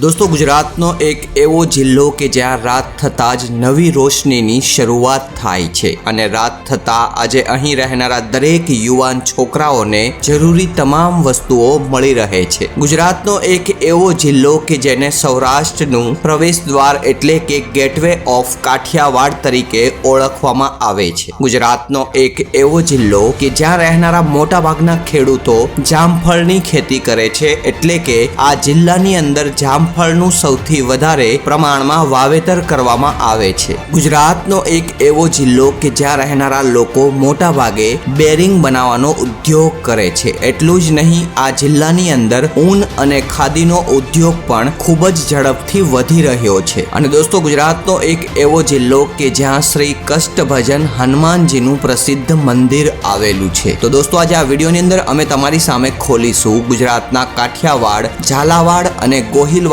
દોસ્તો, ગુજરાતનો એક એવો જિલ્લો કે જ્યાં રાત થતાં જ નવી રોશનીની શરૂઆત થાય છે અને રાત થતાં આજે અહીં રહેનારા દરેક યુવાન છોકરાઓને જરૂરી તમામ વસ્તુઓ મળી રહે છે. ગુજરાતનો એક એવો જિલ્લો કે જેને સૌરાષ્ટ્રનું પ્રવેશ દ્વાર એટલે કે ગેટવે ઓફ કાઠિયાવાડ તરીકે ઓળખવામાં આવે છે. ગુજરાતનો એક એવો જિલ્લો કે જ્યાં રહેનારા મોટાભાગના ખેડૂતો જામફળની ખેતી કરે છે એટલે કે આ જિલ્લાની અંદર જામફળનું સૌથી વધારે પ્રમાણમાં વાવેતર કરવામાં આવે છે. ગુજરાતનો એક એવો જિલ્લો કે જ્યાં રહેનારા લોકો મોટા ભાગે બેરિંગ બનાવવાનો ઉદ્યોગ કરે છે. એટલું જ નહીં, આ જિલ્લાની અંદર ઊન અને ખાદીનો ઉદ્યોગ પણ ખૂબ જ ઝડપથી વધી રહ્યો છે. અને દોસ્તો, ગુજરાતનો એક એવો જિલ્લો કે જ્યાં શ્રી કષ્ટ ભજન હનુમાનજીનું પ્રસિદ્ધ મંદિર આવેલું છે. તો દોસ્તો, આજે આ વિડીયોની અંદર અમે તમારી સામે ખોલીશું ગુજરાતના કાઠિયાવાડ, ઝાલાવાડ અને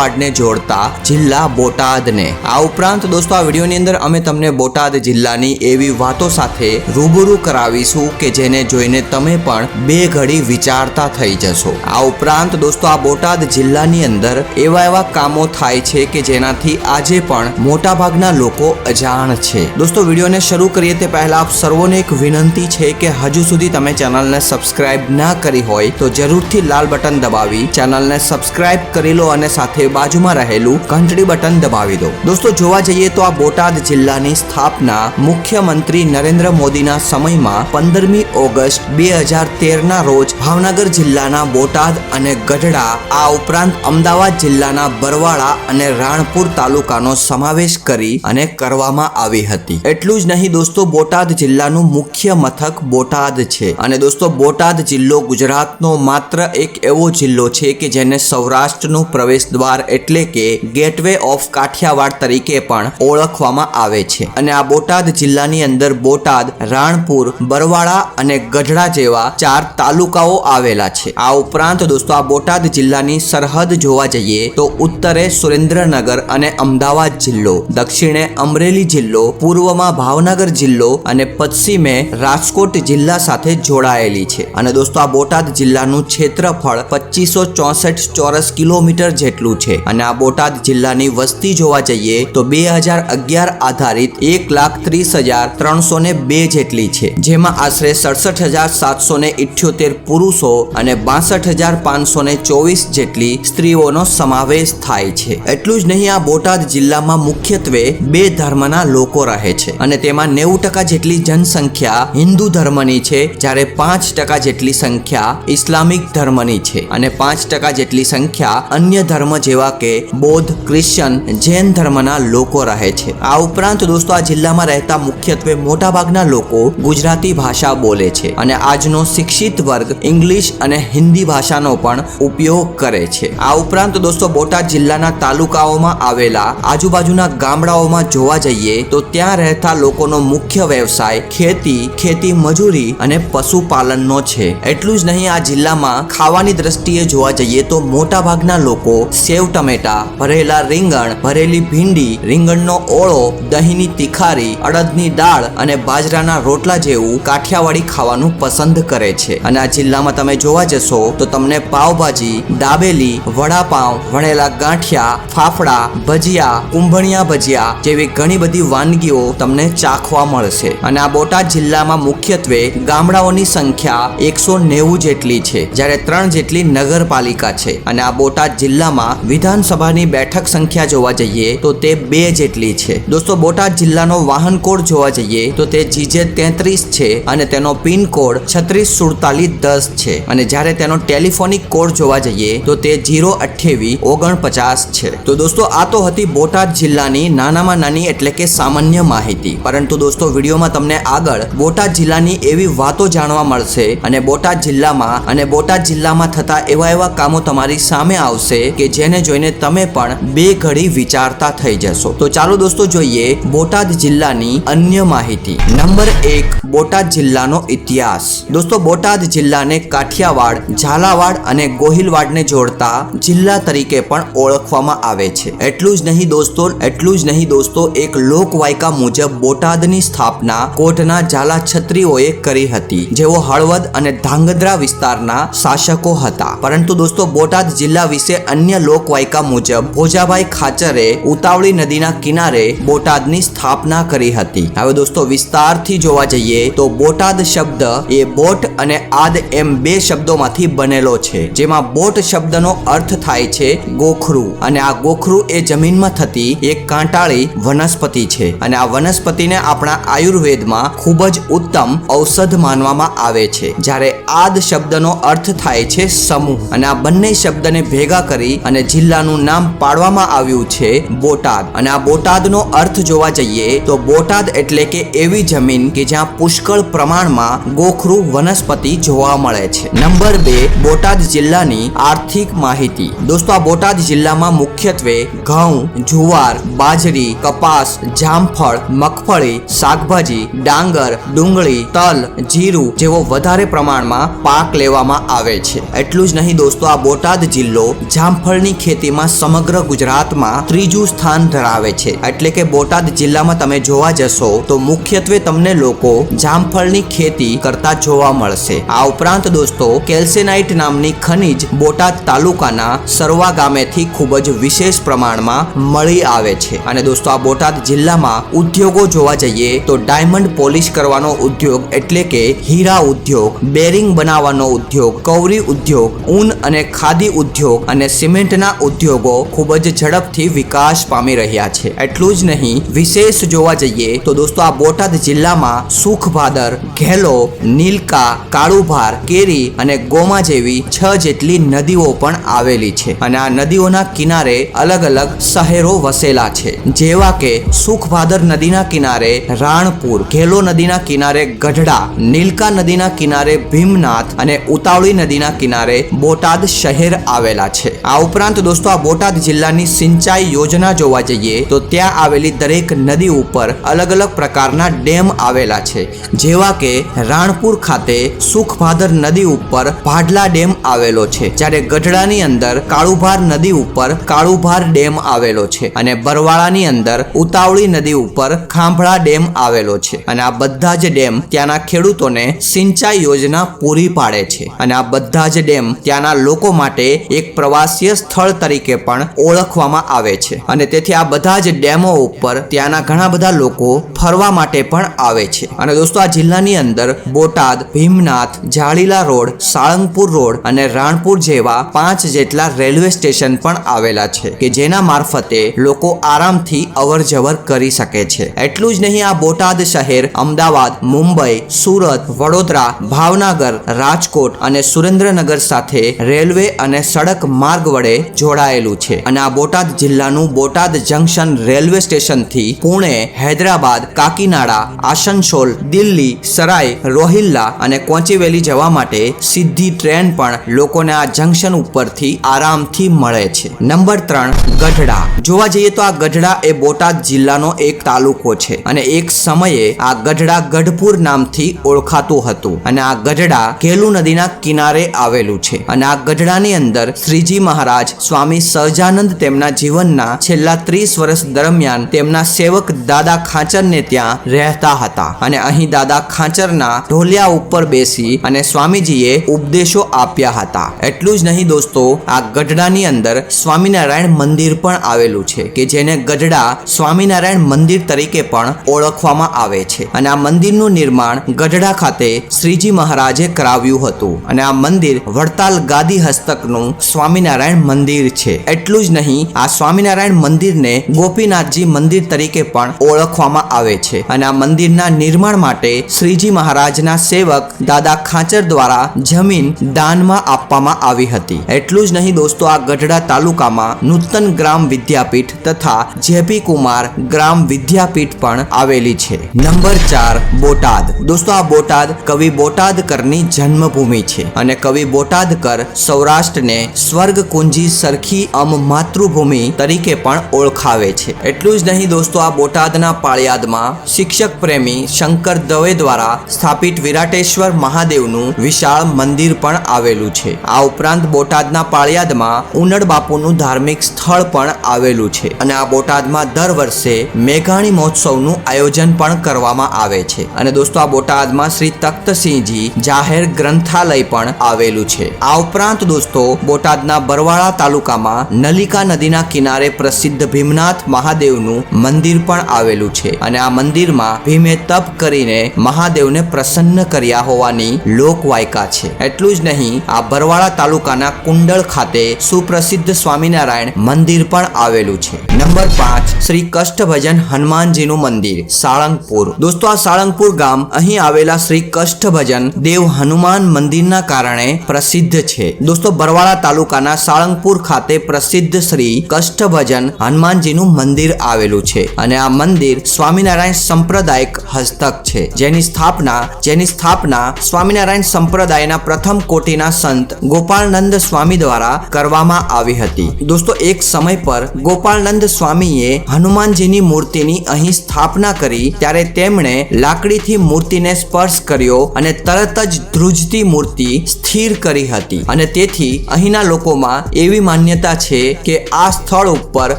ગોહિલવાડને જોડતા જિલ્લા બોટાદને. આ ઉપરાંત દોસ્તો, આ વિડીયોની અંદર અમે તમને બોટાદ જિલ્લાની એવી વાતો સાથે રૂબરૂ કરાવીશું કે જેને જોઈને તમે પણ બે ઘડી વિચારતા થઈ જશો. આ ઉપરાંત દોસ્તો, આ બોટાદ જિલ્લાની અંદર એવા એવા કામો થાય છે કે જેનાથી આજે પણ મોટા ભાગના લોકો અજાણ છે. દોસ્તો, વિડીયોને શરૂ કરીએ તે પહેલા આપ સર્વોને એક વિનંતી છે કે હજુ સુધી તમે ચેનલને સબસ્ક્રાઇબ ના કરી હોય તો જરૂરથી લાલ બટન દબાવી, ચેનલને સબસ્ક્રાઇબ કરી લો અને સાથે બાજુમાં રહેલું ઘંટડી બટન દબાવી દો. દોસ્તો, જોવા જઈએ તો આ બોટાદ જિલ્લાની સ્થાપના મુખ્યમંત્રી નરેન્દ્ર મોદીના સમયમાં પંદરમી ઓગસ્ટ બે હજાર તેરના રોજ ભાવનગર જિલ્લાના બોટાદ અને ગઢડા, આ ઉપરાંત અમદાવાદ જિલ્લાના બરવાળા અને રાણપુર તાલુકાનો સમાવેશ કરી અને કરવામાં આવી હતી. એટલું જ નહીં દોસ્તો, બોટાદ જિલ્લાનું મુખ્ય મથક બોટાદ છે. અને દોસ્તો, બોટાદ જિલ્લો ગુજરાતનો માત્ર એક એવો જિલ્લો છે કે જેને સૌરાષ્ટ્રનું પ્રવેશ દ્વાર એટલે કે ગેટવે ઓફ કાઠિયાવાડ તરીકે પણ ઓળખવામાં આવે છે. અને આ બોટાદ જિલ્લાની અંદર બોટાદ, રાણપુર, બરવાળા અને ગઢડા જેવા ચાર તાલુકાઓ આવેલા છે. આ ઉપરાંત દોસ્તો, આ બોટાદ જિલ્લાની સરહદ જોવા જઈએ તો ઉત્તરે સુરેન્દ્રનગર અને અમદાવાદ જિલ્લો, દક્ષિણે અમરેલી જિલ્લો, પૂર્વમાં ભાવનગર જિલ્લો અને પશ્ચિમે રાજકોટ જિલ્લા સાથે જોડાયેલી છે. અને દોસ્તો, આ બોટાદ જિલ્લાનું ક્ષેત્રફળ પચીસો ચોસઠ ચોરસ કિલોમીટર જેટલું છે. અને આ બોટાદ જિલ્લાની વસ્તી જોવા જઈએ તો બે હજાર અગિયાર આધારિત એક લાખ ત્રીસ હજાર ત્રણસો ને બે જેટલી છે. જેમાં આશરે સડસઠ હજાર સાતસો ને ઇઠ્યોતેર પુરુષો અને બાસઠ હજાર પાંચસો ને ચોવીસ જેટલી સ્ત્રીઓનો સમાવેશ થાય છે. એટલું જ નહીં, આ બોટાદ જિલ્લામાં મુખ્યત્વે બે ધર્મના લોકો રહે છે. અને તેમાં નેવું ટકા જેટલી જનસંખ્યા હિન્દુ ધર્મની છે, જ્યારે પાંચ ટકા જેટલી સંખ્યા ઇસ્લામિક ધર્મની છે. અને પાંચ ટકા જેટલી સંખ્યા અન્ય ધર્મ જેવા કે બૌદ્ધ, ક્રિશ્ચન, જૈન ધર્મના લોકો રહે છે. આ ઉપરાંત દોસ્તો, આ જિલ્લામાં રહેતા મુખ્યત્વે મોટાભાગના લોકો ગુજરાતી ભાષા બોલે છે અને આજનો શિક્ષિત વર્ગ ઇંગ્લિશ અને હિન્દી ભાષાનો પણ ઉપયોગ કરે છે. આ ઉપરાંત દોસ્તો, બોટાદ જિલ્લાના તાલુકાઓમાં આવેલા આજુબાજુના ગામડાઓમાં જોવા જઈએ તો ત્યાં રહેતા લોકોનો મુખ્ય વ્યવસાય ખેતી ખેતી મજૂરી અને પશુપાલનનો છે. એટલું જ નહીં, આ જિલ્લામાં ખાવાની દ્રષ્ટિએ જોવા જઈએ તો મોટાભાગના લોકો સેવ ટમેટા, ભરેલા રીંગણ, ભરેલી ભીંડી, રીંગણનો ઓળો, દહીંની તિખારી, અડદની દાળ અને બાજરાના રોટલા જેવું કાઠિયાવાડી ખાવાનું પસંદ કરે છે. અને આ જિલ્લામાં તમે જોવા જશો તો તમને પાવભાજી, દાબેલી, વડાપાઉં, વણેલા ગાંઠિયા, ફાફડા, ભજીયા, કુંભણિયા ભજીયા જેવી ઘણી બધી વાનગીઓ તમને ચાખવા મળશે. અને આ બોટાદ જિલ્લામાં મુખ્યત્વે ગામડાઓની સંખ્યા એકસો નેવું જેટલી છે, જ્યારે ત્રણ જેટલી નગરપાલિકા છે. અને આ બોટાદ જિલ્લામાં વિધાનસભાની બેઠક સંખ્યા જોવા જઈએ તો તે બે જેટલી છે. દોસ્તો, બોટાદ જિલ્લાનો વાહન કોડ જોવા જઈએ તો તે જીજે તેત્રીસ છે અને તેનો પિન કોડ છત્રીસ સુડતાલીસ દસ છે. અને જ્યારે તેનો ટેલિફોનિક કોડ જોવા જઈએ તો તે જીરો અઠ્યાવીસ ઓગણપચાસ છે. તો દોસ્તો, આ તો હતી બોટાદ જિલ્લાની નાનામાં નાની એટલે કે સામાન્ય માહિતી. પરંતુ દોસ્તો, વિડીયોમાં તમને આગળ બોટાદ જિલ્લાની એવી વાતો જાણવા મળશે અને બોટાદ જિલ્લામાં અને બોટાદ જિલ્લામાં થતા એવા એવા કામો તમારી સામે આવશે કે જેને જોઈને તમે પણ બે ઘડી વિચારતા થઈ જશો. તો ચાલો દોસ્તો જોઈએ બોટાદ જિલ્લાની અન્ય માહિતી. નંબર એક, બોટાદ જિલ્લાનો ઇતિહાસ. દોસ્તો બોટાદ જિલ્લાને કાઠિયાવાડ, ઝાલાવાડ અને ગોહિલવાડને જોડતા જિલ્લા તરીકે પણ ઓળખવામાં આવે છે. એટલું જ નહીં દોસ્તો, એટલું જ નહીં દોસ્તો, એક લોકવાયકા મુજબ બોટાદની સ્થાપના કોટના ઝાલા છત્રીઓએ કરી હતી, જેઓ હળવદ અને ધાંગધ્રા વિસ્તારના શાસકો હતા. પરંતુ દોસ્તો બોટાદ જિલ્લા વિશે અન્ય લોક લોકવાયકા મુજબ ભોજાભાઈ ખાચરે ઉતાવળી નદીના કિનારે બોટાદની સ્થાપના કરી હતી. હવે દોસ્તો વિસ્તારથી જોવા જઈએ તો બોટાદ શબ્દ એ બોટ અને આદ એમ બે શબ્દોમાંથી બનેલો છે, જેમાં બોટ શબ્દનો અર્થ થાય છે ગોખરું. અને આ ગોખરું એ જમીનમાં થતી એક કાંટાળી વનસ્પતિ છે. અને આ વનસ્પતિને આપણા આયુર્વેદમાં ખૂબ જ ઉત્તમ ઔષધ માનવામાં આવે છે. જ્યારે આદ શબ્દનો અર્થ થાય છે સમૂહ. અને આ બંને શબ્દને ભેગા કરી અને જિલ્લાનું નામ પાડવામાં આવ્યું છે બોટાદ. અને આ બોટાદનો અર્થ જોવા જઈએ તો બોટાદ એટલે કે એવી જમીન કે જ્યાં પુષ્કળ પ્રમાણમાં ગોખરું વનસ્પતિ જોવા મળે છે. નંબર બે, બોટાદ જિલ્લાની આર્થિક માહિતી. દોસ્તો, આ બોટાદ જિલ્લામાં મુખ્યત્વે ઘઉં, જુવાર, બાજરી, કપાસ, જામફળ, મગફળી, શાકભાજી, ડાંગર, ડુંગળી, તલ, જીરું જેવો વધારે પ્રમાણમાં પાક લેવામાં આવે છે. એટલું જ નહીં દોસ્તો, આ બોટાદ જિલ્લો જામફળની ખેતીમાં સમગ્ર ગુજરાતમાં ત્રીજું સ્થાન ધરાવે છે. એટલે કે બોટાદ જિલ્લામાં તમે જોવા જશો તો મુખ્યત્વે તમને લોકો જામફળની ખેતી કરતા જોવા મળશે. આ ઉપરાંત દોસ્તો, કેલ્સેનાઇટ નામની ખનિજ બોટાદ તાલુકાના સરવા ગામેથી ખૂબ જ વિશેષ પ્રમાણમાં મળી આવે છે. અને દોસ્તો, આ બોટાદ જિલ્લામાં ઉદ્યોગો જોવા જઈએ તો ડાયમંડ પોલિશ કરવાનો ઉદ્યોગ એટલે કે હીરા ઉદ્યોગ, બેરિંગ બનાવવાનો ઉદ્યોગ, કૌરી ઉદ્યોગ, ઊન અને ખાદી ઉદ્યોગ અને સિમેન્ટના ઉદ્યોગો ખૂબ જ ઝડપથી વિકાસ પામી રહ્યા છે. એટલું જ નહીં, વિશેષ જોવા જઈએ તો દોસ્તો, આ બોટાદ જિલ્લામાં સુખભાદર, ઘેલો, નીલકા કાળુભાર કેરી અને ગોમા જેવી છ જેટલી નદીઓ પણ આવેલી છે. અને આ નદીઓના કિનારે અલગ અલગ શહેરો વસેલા છે. જેવા કે સુખભાદર નદીના કિનારે રાણપુર, ઘેલો નદીના કિનારે ગઢડા, નીલકા નદીના કિનારે ભીમનાથ અને ઉતાવળી નદીના કિનારે બોટાદ શહેર આવેલા છે. આ ઉપરાંત દોસ્તો, આ બોટાદ જિલ્લાની સિંચાઈ યોજના જોવા જઈએ, તો ત્યાં આવેલી દરેક નદી ઉપર અલગ અલગ પ્રકારના ડેમ આવેલા છે. જેવા કે રાણપુર ખાતે સુખભાદર નદી ઉપર ભાડલા ડેમ આવેલો છે, જ્યારે ગઢડાની અંદર કાળુભાર નદી ઉપર કાળુભાર ડેમ આવેલો છે અને બરવાળાની અંદર ઉતાવળી નદી ઉપર ખાંભળા ડેમ આવેલો છે. અને આ બધા જ ડેમ ત્યાંના ખેડૂતોને સિંચાઈ યોજના પૂરી પાડે છે. અને આ બધા જ ડેમ ત્યાંના લોકો માટે એક પ્રવાસીય સ્થળ તરીકે પણ ઓળખવામાં આવે છે. અને તેથી આ બધા જ ડેમો ઉપર ત્યાંના ઘણા બધા લોકો ફરવા માટે પણ આવે છે. અને દોસ્તો, આ જિલ્લાની અંદર બોટાદ ભીમનાથ જાળીલા રોડ, સાળંગપુર રોડ અને રાણપુર જેવા પાંચ જેટલા રેલવે સ્ટેશન પણ આવેલા છે, કે જેના મારફતે લોકો આરામથી અવર જવર કરી શકે છે. એટલું જ નહીં, આ બોટાદ શહેર, અમદાવાદ, મુંબઈ, સુરત, વડોદરા, ભાવનગર, રાજકોટ અને સુરેન્દ્રનગર સાથે રેલવે અને સડક માર્ગ વડે જોડાયેલું છે. અને આ બોટાદ જિલ્લાનું બોટાદ જંકશન રેલવે સ્ટેશનથી પુણે, હૈદરાબાદ, કાકીનાડા, આસનસોલ, દિલ્હી સરાય રોહિલ્લા અને કોચીવેલી જવા માટે સીધી ટ્રેન પણ લોકોને આ જંકશન ઉપરથી આરામથી મળે છે. નંબર ત્રણ, ગઢડા. જોવા જઈએ તો આ ગઢડા એ બોટાદ જિલ્લાનો એક તાલુકો છે અને એક સમયે આ ગઢડા ગઢપુર નામથી ઓળખાતું હતું અને આ ગઢડા કેલુ નદીના કિનારે આવેલું છે અને આ ગઢડાની અંદર શ્રીજી મહારાજ, સ્વામી સહજાનંદ તેમના જીવનના છેલ્લા ત્રીસ વર્ષ દરમિયાન તેમના સેવક દાદા ખાંચરને ત્યાં રહેતા હતા અને અહીં દાદા ખાંચરના ઢોલિયા ઉપર બેસી અને સ્વામીજીએ ઉપદેશો આપ્યા હતા. એટલું જ નહીં દોસ્તો, આ ગઢડાની અંદર સ્વામિનારાયણ મંદિર પણ આવેલું છે, કે જેને ગઢડા સ્વામિનારાયણ મંદિર તરીકે પણ ઓળખવામાં આવે છે. અને આ મંદિરનું નિર્માણ ગઢડા ખાતે શ્રીજી મહારાજે કરાવ્યું હતું. અને આ મંદિર વડતાલ ગાદી હસ્તકનું સ્વામિનારાયણ મંદિર છે. એટલું જ નહીં, આ સ્વામિનારાયણ મંદિરને ગોપીનાથજી મંદિર તરીકે પણ ઓળખવામાં આવે છે. અને આ મંદિરના નિર્માણ માટે શ્રીજી મહારાજના સેવક દાદા ખાંચર દ્વારા જમીન દાનમાં આપવામાં આવી હતી. એટલું જ નહીં દોસ્તો, આ ગઢડા તાલુકામાં નૂતન ગ્રામ વિદ્યાપીઠ તથા જેપી કુમાર ગ્રામ વિદ્યાપીઠ પણ આવેલી છે. નંબર ચાર, બોટાદ. દોસ્તો, આ બોટાદ કવિ બોટાદકરની જન્મભૂમિ છે અને કવિ બોટાદકર સૌરાષ્ટ્રને સ્વર્ગ કુંજી સરખી અમ માતૃભૂમિ તરીકે પણ ઓળખાવે છે. એટલું જ નહીં દોસ્તો, આ બોટાદના પાળિયાદમાં શિક્ષક પ્રેમી શંકર દવે દ્વારા સ્થાપિત વિરાટેશ્વર મહાદેવનું વિશાળ મંદિર પણ આવેલું છે. આ ઉપરાંત બોટાદના પાળિયાદમાં ઉનડ બાપુનું ધાર્મિક સ્થળ પણ આવેલું છે અને આ બોટાદમાં દર વર્ષે મેઘાણી મહોત્સવનું આયોજન પણ કરવામાં આવે છે. અને દોસ્તો, આ બોટાદમાં શ્રી તખ્તસિંહજી જાહેર ગ્રંથાલય પણ આવેલું છે. આ ઉપરાંત દોસ્તો, બોટાદના બરવાળા તાલુકામાં નલિકા નદીના કિનારે પ્રસિદ્ધ ભીમનાથ મહાદેવનું મંદિર પણ આવેલું છે. અને આ મંદિરમાં ભીમે તપ કરીને મહાદેવને પ્રસન્ન કર્યા હોવાની લોકવાયકા છે. એટલું જ નહીં, આ બરવાળા તાલુકાના કુંડળ ખાતે સુપ્રસિદ્ધ સ્વામિનારાયણ મંદિર પણ આવેલું છે. નંબર પાંચ, શ્રી કષ્ટભજન હનુમાનજીનું મંદિર, સાળંગપુર. દોસ્તો, આ સાળંગપુર ગામ અહીં આવેલા શ્રી કષ્ટભજન દેવ હનુમાન મંદિરના કારણે પ્રસિદ્ધ છે. દોસ્તો, બરવાળા તાલુકાના સાળંગપુર ખાતે પ્રસિદ્ધ શ્રી કષ્ટભજન હનુમાનજીનું મંદિર આવેલું છે અને આ મંદિર સ્વામિનારાયણ સંપ્રદાયિક હસ્તક છે. જેની સ્થાપના જેની સ્થાપના સ્વામિનારાયણ સંપ્રદાયના પ્રથમ કોટીના સંત ગોપાલનંદ સ્વામી દ્વારા કરવામાં આવી હતી. દોસ્તો, એક સમય પર ગોપાલનંદ સ્વામીએ હનુમાનજીની મૂર્તિની અહીં સ્થાપના કરી, ત્યારે તેમણે લાકડીથી મૂર્તિને સ્પર્શ કર્યો અને તરત જ ધ્રુજતી મૂર્તિ સ્થિર કરી હતી. અને તેથી અહીંના લોકોમાં એવી માન્યતા છે કે આ સ્થળ ઉપર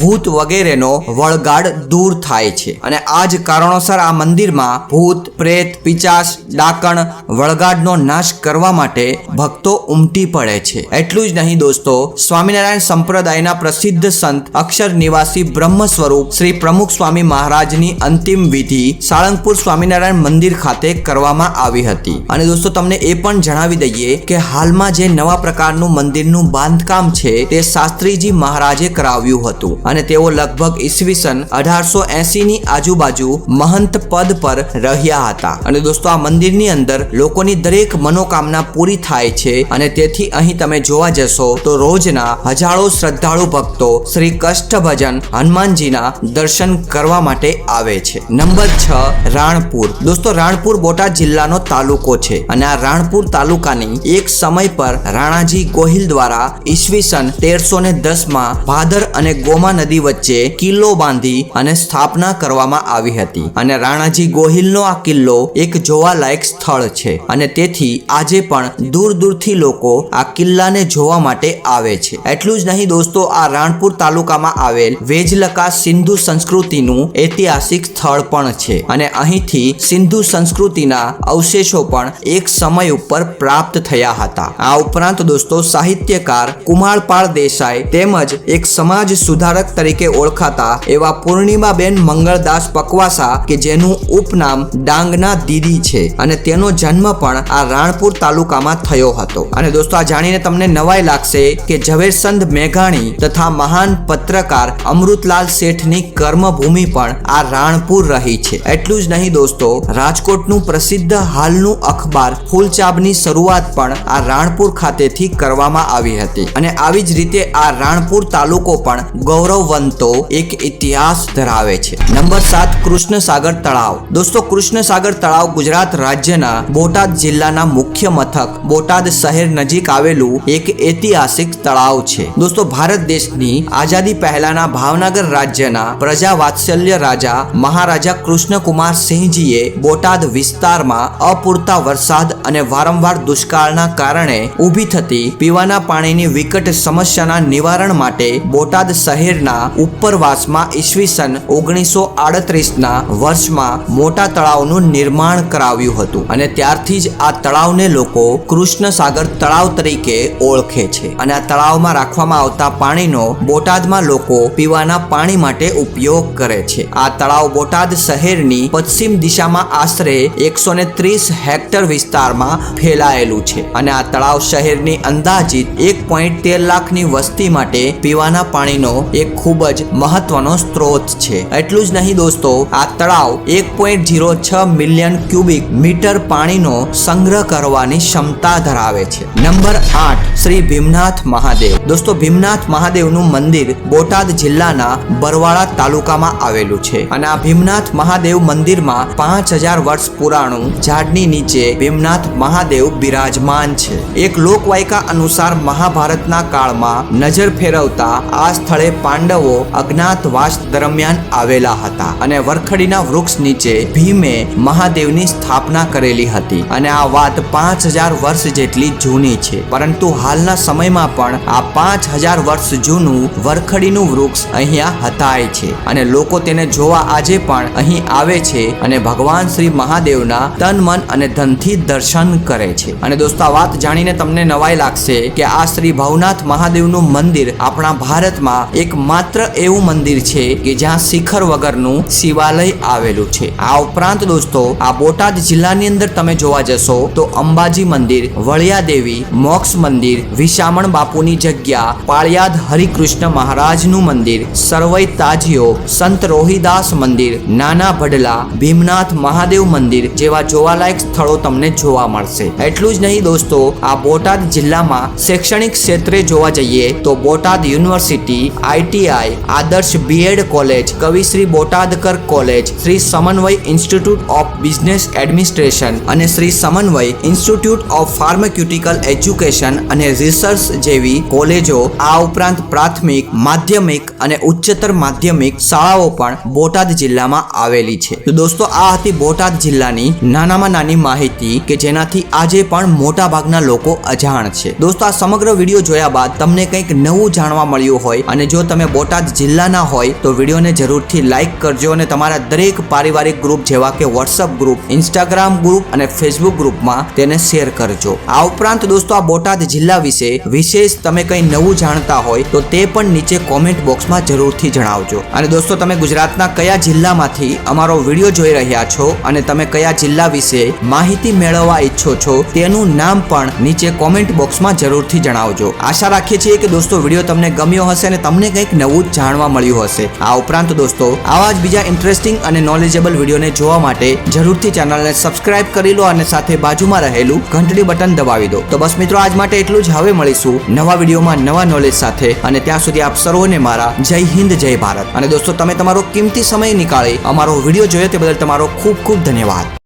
ભૂત વગેરેનો વળગાડ દૂર થાય છે. અને આ જ કારણોસર આ મંદિરમાં ભૂત, પ્રેત, પિચાસ, ડાકણ વળગાડનો નાશ કરવા માટે ભક્તો ઉમટી પડે છે. એટલું જ નહીં દોસ્તો, સ્વામિનારાયણ સંપ્રદાયના પ્રસિદ્ધ સંત અક્ષર નિવાસી બ્રહ્મ સ્વરૂપ શ્રી પ્રમુખ સ્વામી મહારાજની અંતિમ વિધિ સાળંગપુર સ્વામિનારાયણ મંદિર ખાતે કરવામાં આવી હતી. અને દોસ્તો, તમને એ પણ જણાવી દઈએ કે હાલમાં જે નવા પ્રકારનું મંદિરનું બાંધકામ છે તે શાસ્ત્રીજી મહારાજે કરાવ્યું હતું. અને તેઓ લગભગ ઈસવીસન અઢારસો એસી ની આજુબાજુ મહંત પદ પર રહ્યા હતા. અને દોસ્તો, આ મંદિરની અંદર લોકોની દરેક મનોકામના પૂરી થાય છે અને તેથી અહીં તમે જોવા જશો તો રોજના હજારો શ્રદ્ધાળુ ભક્તો શ્રી કષ્ટભજન હનુમાનજીના દર્શન કરવા માટે આવે છે. નંબર છ, રાણપુર. દોસ્તો, રાણપુર બોટાદ જિલ્લાનો તાલુકો છે અને આ રાણપુર તાલુકાની એક સમય પર રાણાજી ગોહિલ દ્વારા ઈસવીસન તેરસો ને દસમાં ભાદર અને ગોમા નદી વચ્ચે કિલ્લો બાંધી અને સ્થાપના કરવામાં આવી હતી. અને રાણાજી ગોહિલનો આ કિલ્લો એક જોવાલાયક સ્થળ છે. અને તેથી આજે પણ દૂર દૂરથી લોકો આ કિલ્લાને જોવા માટે આવે છે. એટલું જ નહીં દોસ્તો, આ રાણપુર તાલુકામાં આવેલ વેજલકા સિંધુ સંસ્કૃતિનું ઐતિહાસિક સ્થળ પણ છે અને અહીંથી સિંધુ સંસ્કૃતિના અવશેષો પણ એક સમય ઉપર પ્રાપ્ત થયા હતા. આ ઉપરાંત દોસ્તો, સાહિત્યકાર કુમારપાળ દેસાઈ તેમજ એક સમાજ સુધારક તરીકે ઓળખાતા એવા પૂર્ણિમાબેન મંગળદાસ પકવાસા કે જેનું ઉપનામ ડાંગના દીદી છે અને તેનો જન્મ પણ આ રાણપુર તાલુકામાં થયો હતો. અને દોસ્તો, આ જાણીને તમને નવાઈ લાગશે કે ઝવેરચંદ મેઘાણી તથા મહાન પત્રકાર અમૃતલાલ શેઠની કર્મભૂમિ પણ આ રાણપુર રહી છે. એટલું જ નહીં દોસ્તો, રાજકોટનું પ્રસિદ્ધ હાલનું અખબાર ફૂલચાબની શરૂઆત પણ આ રાણપુર ખાતેથી કરવામાં આવી હતી. અને આવી જ રીતે આ રાણપુર તાલુકો પણ ગૌરવવંતો એક ઇતિહાસ ધરાવે છે. નંબર સાત કૃષ્ણ સાગર તળાવ. દોસ્તો કૃષ્ણ સાગર તળાવ ગુજરાત રાજ્યના બોટાદ જિલ્લાના મુખ્ય મથક બોટાદ શહેર નજીક આવેલું એક ઐતિહાસિક તળાવ છે. દોસ્તો, ભારત દેશની આઝાદી પહેલાના ભાવનગર રાજ્યના પ્રજા વાત્સલ્ય રાજા મહારાજા કૃષ્ણકુમાર સિંહજીએ બોટાદ વિસ્તારમાં અપૂરતા વરસાદ અને વારંવાર દુષ્કાળના કારણે ઊભી થતી પીવાના પાણીની વિકટ સમસ્યાના નિવારણ માટે બોટાદ શહેરના ઉપરવાસમાં ઈસવીસન ઓગણીસો આડત્રીસના વર્ષમાં મોટા તળાવનું નિર્માણ કરાવ્યું હતું. અને ત્યારથી જ આ તળાવને લોકો કૃષ્ણ સાગર તળાવ તરીકે ઓળખે છે. અને આ તળાવમાં રાખવામાં આવતા પાણીનો બોટાદમાં લોકો પીવાના પાણી માટે ઉપયોગ કરે છે. આ તળાવ બોટાદ શહેરની પશ્ચિમ દિશામાં આશરે એકસો ને ત્રીસ હેક્ટર વિસ્તારમાં ફેલાયેલું છે. અને આ તળાવ શહેરની અંદાજિત એક પોઈન્ટ તેર લાખની વસ્તી માટે પીવાના પાણીનો એક ખૂબ જ મહત્વનો સ્ત્રોત છે. એટલું જ નહીં દોસ્તો, આ તળાવ એક પોઈન્ટ જીરો છ મિલિયન ક્યુબિક મીટર પાણીનો સંગ્રહ કરવાની ક્ષમતા ધરાવે છે. નંબર આઠ, શ્રી ભીમનાથ મહાદેવ. દોસ્તો, ભીમનાથ મહાદેવનું મંદિર બોટાદ જિલ્લાના બરવાળા તાલુકામાં આવેલું છે. અને આ ભીમનાથ મહાદેવ મંદિરમાં પાંચ હજાર વર્ષ પુરાણું ઝાડની નીચે ભીમનાથ મહાદેવ બિરાજમાન છે. એક લોકવાયકા અનુસાર મહાભારતના કાળમાં નજર ફેરવતા આ સ્થળે પાંડવો અજ્ઞાતવાસ દરમિયાન આવેલા હતા. અને વરખડીના વૃક્ષ નીચે ભીમે મહાદેવની સ્થાપના કરેલી હતી. હતી. અને આ વાત પાંચ હજાર વર્ષ જેટલી જૂની છે. પરંતુ હાલના સમયમાં પણ આ પાંચ હજાર વર્ષ જૂનું વરખડીનું વૃક્ષ અહીંયા હતાય છે. અને લોકો તેને જોવા આજે પણ અહીં આવે છે અને ભગવાન શ્રી મહાદેવના તન, મન અને ધનથી દર્શન કરે છે. અને દોસ્તો, આ વાત જાણીને તમને નવાઈ લાગશે કે આ શ્રી ભવનાથ મહાદેવનું મંદિર આપણા ભારતમાં એક માત્ર એવું મંદિર છે કે જ્યાં શિખર વગરનું શિવાલય આવેલું છે. આ ઉપરાંત દોસ્તો, આ બોટાદ જિલ્લાની અંદર તમે જોવા જશો તો અંબાજી મંદિર, વળિયા દેવી, મોક્ષ મંદિર, વિશામણ બાપુની જગ્યા, પાળિયાદ હરિકૃષ્ણ મહારાજનું મંદિર, સર્વૈ તાજીઓ સંત રોહિદાસ મંદિર, નાના ભડલા, ભીમનાથ મહાદેવ મંદિર જેવા જોવાલાયક સ્થળો તમને જોવા મળશે. એટલું જ નહીં દોસ્તો, આ બોટાદ જિલ્લામાં શૈક્ષણિક ક્ષેત્રે જોવા જઈએ તો Botad university ITI Adarsh BEd college, Kavishri Botadkar college, Shri Samanvay institute of business administration અને Shri Samanvay institute of pharmaceutical education અને રિસર્ચ જેવી કોલેજો આ ઉપરાંત પ્રાથમિક માધ્યમિક અને ઉચ્ચતર માધ્યમિક શાળાઓ પણ બોટાદ જિલ્લામાં આવેલી છે. તો દોસ્તો, આ હતી બોટાદ જિલ્લાની નાનામાં નાની માહિતી કે જેનાથી આજે પણ મોટા ભાગના લોકો અજાણ છે. દોસ્તો, આ સમગ્ર વીડિયો જોયા બાદ તમને કંઈક નવું જાણવા મળ્યું હોય અને જો તમે બોટાદ જિલ્લાના હોય તો વિડીયોને જરૂરથી લાઈક કરજો અને તમારા દરેક પારિવારિક ગ્રુપ જેવા કે વોટ્સઅપ ગ્રુપ, ઇન્સ્ટાગ્રામ ગ્રુપ અને ફેસબુક ગ્રુપમાં તેને શેર કરજો. આ ઉપરાંત દોસ્તો, આ બોટાદ જિલ્લા વિશે વિશેષ તમે કંઈ નવું જાણતા હોય તો તે પણ નીચે કોમેન્ટ બોક્સમાં જરૂરથી જણાવજો. અને દોસ્તો, તમે ગુજરાતના કયા જિલ્લામાંથી અમારો વીડિયો જોઈ રહ્યા છો અને તમે કયા જિલ્લા વિશે માહિતી મેળવવા ઈચ્છો છો તેનું નામ પણ નીચે કોમેન્ટ બોક્સમાં જરૂરથી જણાવજો. આશા રાખીએ છીએ કે દોસ્તો, વીડિયો તમને ગમ્યો હશે અને તમને કંઈક નવું જાણવા મળ્યું હશે. આ ઉપરાંત દોસ્તો, આવા જ બીજા ઇન્ટરેસ્ટિંગ અને નોલેજેબલ વિડીયોને જોવા માટે જરૂરથી ચેનલને સબસ્ક્રાઇબ કરી લો અને સાથે બાજુમાં રહેલું ઘંટડી બટન દબાવી દો. તો બસ મિત્રો, આજ માટે એટલું જ. હવે મળીશું નવા વિડીયોમાં નવા નોલેજ સાથે. અને ત્યાં સુધી આપ સર્વોને મારા જય હિન્દ, જય ભારત. અને દોસ્તો, તમે તમારો કિંમતી સમય નીકાળી અમારો વીડિયો જોયો તે બદલ તમારો ખૂબ ખૂબ ધન્યવાદ.